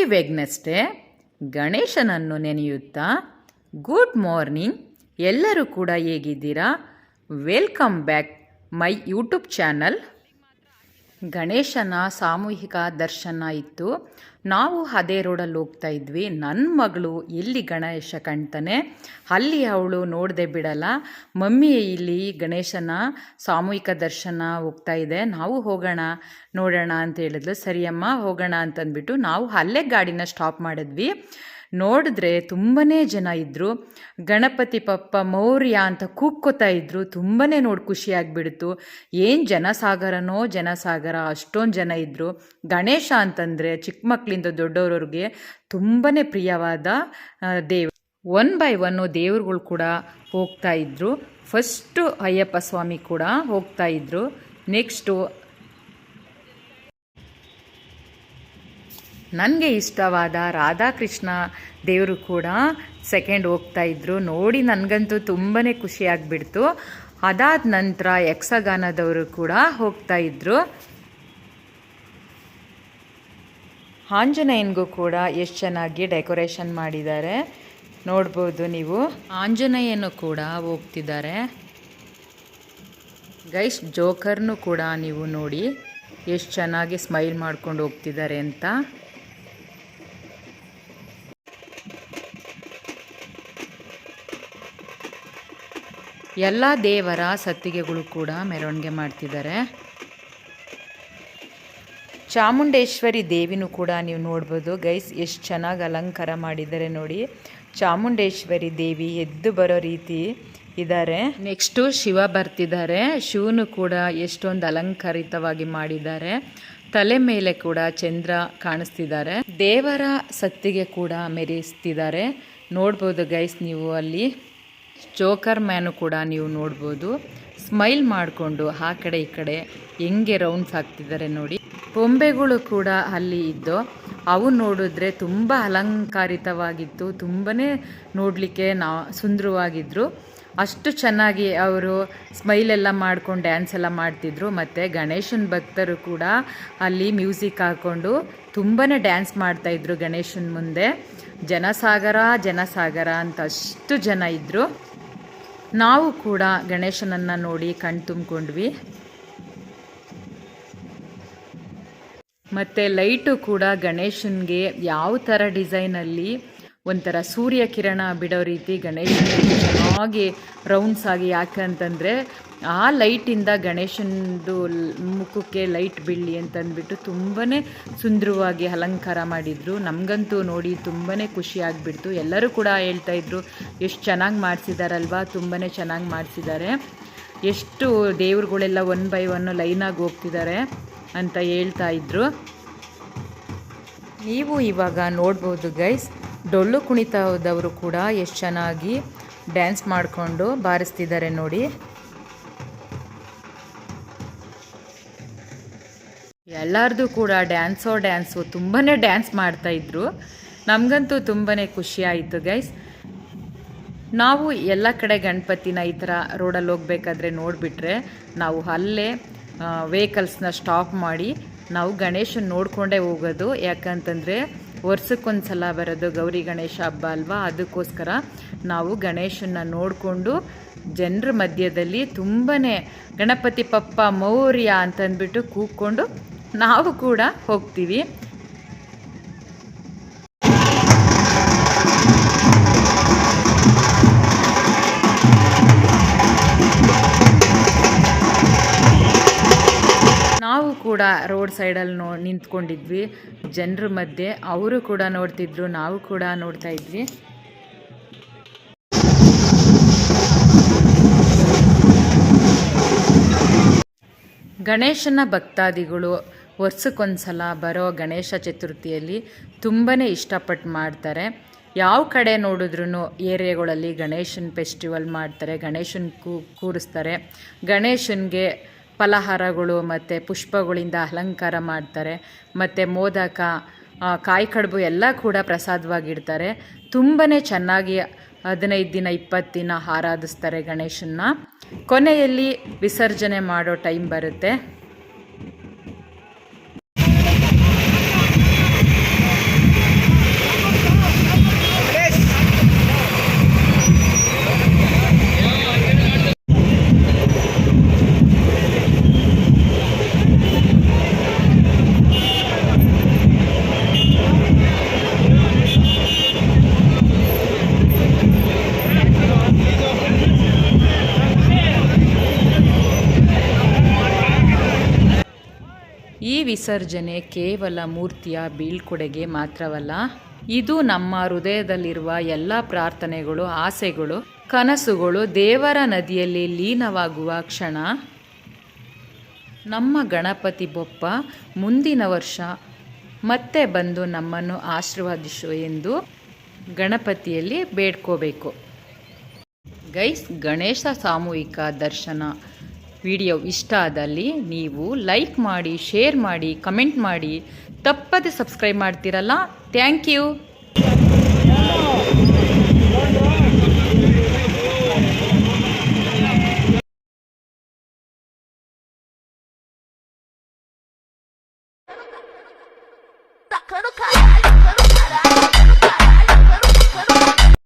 Happy Wednesday ಗಣೇಶನನ್ನು ನೆನೆಯುತ್ತಾ good morning ಎಲ್ಲರೂ ಕೂಡ ಹೇಗಿದ್ದೀರಾ? Welcome back my YouTube channel. ಗಣೇಶನ ಸಾಮೂಹಿಕ ದರ್ಶನ ಇತ್ತು. ನಾವು ಅದೇ ರೋಡಲ್ಲಿ ಹೋಗ್ತಾ ಇದ್ವಿ. ನನ್ನ ಮಗಳು ಎಲ್ಲಿ ಗಣೇಶ ಕಾಣ್ತಾನೆ. ಅಲ್ಲಿ ಅವಳು ನೋಡದೆ ಬಿಡಲ್ಲ. ಮಮ್ಮಿ ಇಲ್ಲಿ ಗಣೇಶನ ಸಾಮೂಹಿಕ ದರ್ಶನ ಹೋಗ್ತಾ ಇದೆ. ನಾವು ಹೋಗೋಣ, ನೋಡೋಣ ಅಂತ ಹೇಳಿದ್ಲು. ಸರಿಯಮ್ಮ, ಹೋಗೋಣ ಅಂತಂದ್ಬಿಟ್ಟು ನಾವು ಅಲ್ಲೇ ಗಾಡಿನ ಸ್ಟಾಪ್ ಮಾಡಿದ್ವಿ. ನೋಡಿದ್ರೆ ತುಂಬಾ ಜನ ಇದ್ದರು ಗಣಪತಿ ಪಪ್ಪ, ಮೌರ್ಯ ಅಂತ ಕೂಗ್ಕೋತಾ ಇದ್ದರು ತುಂಬಾ ನೋಡಿ ಖುಷಿಯಾಗಿಬಿಡ್ತು ಏನು ಜನಸಾಗರನೋ ಜನಸಾಗರ, ಅಷ್ಟೊಂದು ಜನ ಇದ್ದರು ಗಣೇಶ ಅಂತಂದರೆ ಚಿಕ್ಕ ಮಕ್ಕಳಿಂದ ದೊಡ್ಡವ್ರವ್ರಿಗೆ ತುಂಬಾ ಪ್ರಿಯವಾದ ದೇವ. ಒನ್ ಬೈ ಒನ್ನು ದೇವ್ರುಗಳು ಕೂಡ ಹೋಗ್ತಾ ಇದ್ದರು ಫಸ್ಟು ಅಯ್ಯಪ್ಪ ಸ್ವಾಮಿ ಕೂಡ ಹೋಗ್ತಾ ಇದ್ದರು ನೆಕ್ಸ್ಟು ನನಗೆ ಇಷ್ಟವಾದ ರಾಧಾಕೃಷ್ಣ ದೇವರು ಕೂಡ ಸೆಕೆಂಡ್ ಹೋಗ್ತಾ ಇದ್ರು. ನೋಡಿ ನನಗಂತೂ ತುಂಬಾ ಖುಷಿಯಾಗಿಬಿಡ್ತು ಅದಾದ ನಂತರ ಯಕ್ಷಗಾನದವರು ಕೂಡ ಹೋಗ್ತಾ ಇದ್ರು. ಆಂಜನೇಯನಿಗೂ ಕೂಡ ಎಷ್ಟು ಚೆನ್ನಾಗಿ ಡೆಕೋರೇಷನ್ ಮಾಡಿದ್ದಾರೆ. ನೋಡ್ಬೋದು ನೀವು. ಆಂಜನೇಯನು ಕೂಡ ಹೋಗ್ತಿದ್ದಾರೆ. ಗೈಸ್, ಜೋಕರ್ನು ಕೂಡ ನೀವು ನೋಡಿ ಎಷ್ಟು ಚೆನ್ನಾಗಿ ಸ್ಮೈಲ್ ಮಾಡ್ಕೊಂಡು ಹೋಗ್ತಿದ್ದಾರೆ ಅಂತ. ಎಲ್ಲ ದೇವರ ಸತ್ತಿಗೆಗಳು ಕೂಡ ಮೆರವಣಿಗೆ ಮಾಡ್ತಿದ್ದಾರೆ. ಚಾಮುಂಡೇಶ್ವರಿ ದೇವಿನೂ ಕೂಡ ನೀವು ನೋಡ್ಬೋದು. ಗೈಸ್, ಎಷ್ಟು ಚೆನ್ನಾಗಿ ಅಲಂಕಾರ ಮಾಡಿದ್ದಾರೆ ನೋಡಿ. ಚಾಮುಂಡೇಶ್ವರಿ ದೇವಿ ಎದ್ದು ಬರೋ ರೀತಿ ಇದ್ದಾರೆ. ನೆಕ್ಸ್ಟು ಶಿವ ಬರ್ತಿದ್ದಾರೆ. ಶಿವನು ಕೂಡ ಎಷ್ಟೊಂದು ಅಲಂಕಾರಿತವಾಗಿ ಮಾಡಿದ್ದಾರೆ. ತಲೆ ಮೇಲೆ ಕೂಡ ಚಂದ್ರ ಕಾಣಿಸ್ತಿದ್ದಾರೆ. ದೇವರ ಸತ್ತಿಗೆ ಕೂಡ ಮೆರೆಸ್ತಿದ್ದಾರೆ. ನೋಡ್ಬೋದು ಗೈಸ್ ನೀವು ಅಲ್ಲಿ. ಜೋಕರ್ ಮ್ಯಾನು ಕೂಡ ನೀವು ನೋಡ್ಬೋದು ಸ್ಮೈಲ್ ಮಾಡಿಕೊಂಡು ಆ ಕಡೆ ಈ ಕಡೆ ಹೆಂಗೆ ರೌಂಡ್ಸ್ ಹಾಕ್ತಿದ್ದಾರೆ ನೋಡಿ ಬೊಂಬೆಗಳು ಕೂಡ ಅಲ್ಲಿ ಇದ್ದು ಅವು ನೋಡಿದ್ರೆ ತುಂಬ ಅಲಂಕಾರಿತವಾಗಿತ್ತು ತುಂಬಾ ನೋಡಲಿಕ್ಕೆ ನಾ ಸುಂದರವಾಗಿದ್ದರು ಅಷ್ಟು ಚೆನ್ನಾಗಿ ಅವರು ಸ್ಮೈಲ್ ಎಲ್ಲ ಮಾಡ್ಕೊಂಡು ಡ್ಯಾನ್ಸ್ ಎಲ್ಲ ಮಾಡ್ತಿದ್ರು ಮತ್ತು ಗಣೇಶನ ಭಕ್ತರು ಕೂಡ ಅಲ್ಲಿ ಮ್ಯೂಸಿಕ್ ಹಾಕ್ಕೊಂಡು ತುಂಬಾ ಡ್ಯಾನ್ಸ್ ಮಾಡ್ತಾಯಿದ್ರು ಗಣೇಶನ ಮುಂದೆ ಜನಸಾಗರ ಜನಸಾಗರ ಅಂತ ಅಷ್ಟು ಜನ ಇದ್ದರು ನಾವು ಕೂಡ ಗಣೇಶನನ್ನು ನೋಡಿ ಕಣ್ ತುಂಬಿಕೊಂಡ್ವಿ. ಮತ್ತು ಲೈಟು ಕೂಡ ಗಣೇಶನಿಗೆ ಯಾವ ಥರ ಡಿಸೈನಲ್ಲಿ ಒಂಥರ ಸೂರ್ಯ ಕಿರಣ ಬಿಡೋ ರೀತಿ ಗಣೇಶನಿಗೆ ಚೆನ್ನಾಗಿ ರೌಂಡ್ಸ್ ಆಗಿ ಯಾಕಂತಂದರೆ ಆ ಲೈಟಿಂದ ಗಣೇಶನದು ಮುಖಕ್ಕೆ ಲೈಟ್ ಬೀಳಲಿ ಅಂತಂದ್ಬಿಟ್ಟು ತುಂಬಾ ಸುಂದರವಾಗಿ ಅಲಂಕಾರ ಮಾಡಿದರು. ನಮಗಂತೂ ನೋಡಿ ತುಂಬಾ ಖುಷಿ ಆಗಿಬಿಡ್ತು. ಎಲ್ಲರೂ ಕೂಡ ಹೇಳ್ತಾ ಇದ್ರು, ಎಷ್ಟು ಚೆನ್ನಾಗಿ ಮಾಡಿಸಿದಾರಲ್ವಾ? ತುಂಬಾ ಚೆನ್ನಾಗಿ ಮಾಡಿಸಿದ್ದಾರೆ ಎಷ್ಟು ದೇವ್ರುಗಳೆಲ್ಲ ಒನ್ ಬೈ ಒನ್ ಲೈನಾಗಿ ಹೋಗ್ತಿದ್ದಾರೆ ಅಂತ ಹೇಳ್ತಾ ಇದ್ರು. ನೀವು ಇವಾಗ ನೋಡ್ಬೋದು ಗೈಸ್, ಡೊಳ್ಳು ಕುಣಿತದವರು ಕೂಡ ಎಷ್ಟು ಚೆನ್ನಾಗಿ ಡ್ಯಾನ್ಸ್ ಮಾಡಿಕೊಂಡು ಬಾರಿಸ್ತಿದ್ದಾರೆ ನೋಡಿ. ಎಲ್ಲರದು ಕೂಡ ಡ್ಯಾನ್ಸೋ ಡ್ಯಾನ್ಸು ತುಂಬಾ ಡ್ಯಾನ್ಸ್ ಮಾಡ್ತಾಯಿದ್ರು ನಮಗಂತೂ ತುಂಬಾ ಖುಷಿ ಆಯಿತು ಗೈಸ್ ನಾವು ಎಲ್ಲ ಕಡೆ ಗಣಪತಿನ ಈ ಥರ ರೋಡಲ್ಲಿ ಹೋಗ್ಬೇಕಾದ್ರೆ ನೋಡಿಬಿಟ್ರೆ ನಾವು ಅಲ್ಲೇ ವೆಹಿಕಲ್ಸ್ನ ಸ್ಟಾಪ್ ಮಾಡಿ ನಾವು ಗಣೇಶನ ನೋಡಿಕೊಂಡೇ ಹೋಗೋದು. ಯಾಕಂತಂದರೆ ವರ್ಷಕ್ಕೊಂದು ಸಲ ಬರೋದು ಗೌರಿ ಗಣೇಶ ಹಬ್ಬ ಅಲ್ವಾ? ಅದಕ್ಕೋಸ್ಕರ ನಾವು ಗಣೇಶನ ನೋಡಿಕೊಂಡು ಜನರ ಮಧ್ಯದಲ್ಲಿ ತುಂಬಾ ಗಣಪತಿ ಪಪ್ಪ ಮೌರ್ಯ ಅಂತಂದ್ಬಿಟ್ಟು ಕೂಗ್ಕೊಂಡು ನಾವು ಕೂಡ ಹೋಗ್ತೀವಿ. ನಾವು ಕೂಡ ರೋಡ್ ಸೈಡಲ್ಲಿ ನೋ, ನಿಂತ್ಕೊಂಡಿದ್ವಿ. ಜನರ ಮಧ್ಯೆ ಅವರು ಕೂಡ ನೋಡ್ತಿದ್ರು, ನಾವು ಕೂಡ ನೋಡ್ತಾ ಇದ್ವಿ. ಗಣೇಶನ ಭಕ್ತಾದಿಗಳು ವರ್ಷಕ್ಕೊಂದ್ಸಲ ಬರೋ ಗಣೇಶ ಚತುರ್ಥಿಯಲ್ಲಿ ತುಂಬಾ ಇಷ್ಟಪಟ್ಟು ಮಾಡ್ತಾರೆ. ಯಾವ ಕಡೆ ನೋಡಿದ್ರೂ ಏರಿಯಾಗಳಲ್ಲಿ ಗಣೇಶನ ಫೆಸ್ಟಿವಲ್ ಮಾಡ್ತಾರೆ, ಗಣೇಶನ ಕೂ, ಕೂರಿಸ್ತಾರೆ. ಗಣೇಶನಿಗೆ ಫಲಹಾರಗಳು ಮತ್ತು ಪುಷ್ಪಗಳಿಂದ ಅಲಂಕಾರ ಮಾಡ್ತಾರೆ. ಮತ್ತು ಮೋದಕ ಕಾಯಿ ಕಡುಬು ಎಲ್ಲ ಕೂಡ ಪ್ರಸಾದವಾಗಿಡ್ತಾರೆ. ತುಂಬಾ ಚೆನ್ನಾಗಿ ಹದಿನೈದು ದಿನ ಇಪ್ಪತ್ತು ದಿನ ಆರಾಧಿಸ್ತಾರೆ ಗಣೇಶನ್ನ. ಕೊನೆಯಲ್ಲಿ ವಿಸರ್ಜನೆ ಮಾಡೋ ಟೈಮ್ ಬರುತ್ತೆ. ವಿಸರ್ಜನೆ ಕೇವಲ ಮೂರ್ತಿಯ ಬೀಳ್ಕೊಡೆಗೆ ಮಾತ್ರವಲ್ಲ, ಇದು ನಮ್ಮ ಹೃದಯದಲ್ಲಿರುವ ಎಲ್ಲ ಪ್ರಾರ್ಥನೆಗಳು, ಆಸೆಗಳು, ಕನಸುಗಳು ದೇವರ ನದಿಯಲ್ಲಿ ಲೀನವಾಗುವ ಕ್ಷಣ. ನಮ್ಮ ಗಣಪತಿ ಬೊಪ್ಪ ಮುಂದಿನ ವರ್ಷ ಮತ್ತೆ ಬಂದು ನಮ್ಮನ್ನು ಆಶೀರ್ವಾದಿಸು ಎಂದು ಗಣಪತಿಯಲ್ಲಿ ಬೇಡ್ಕೋಬೇಕು. ಗೈಸ್, ಗಣೇಶ ಸಾಮೂಹಿಕ ದರ್ಶನ. ವಿಡಿಯೋ ಇಷ್ಟ ಆದಲ್ಲಿ ನೀವು ಲೈಕ್ ಮಾಡಿ, ಶೇರ್ ಮಾಡಿ, ಕಮೆಂಟ್ ಮಾಡಿ ತಪ್ಪದೆ ಸಬ್ಸ್ಕ್ರೈಬ್ ಮಾಡ್ತೀರಲ್ಲ. Thank you.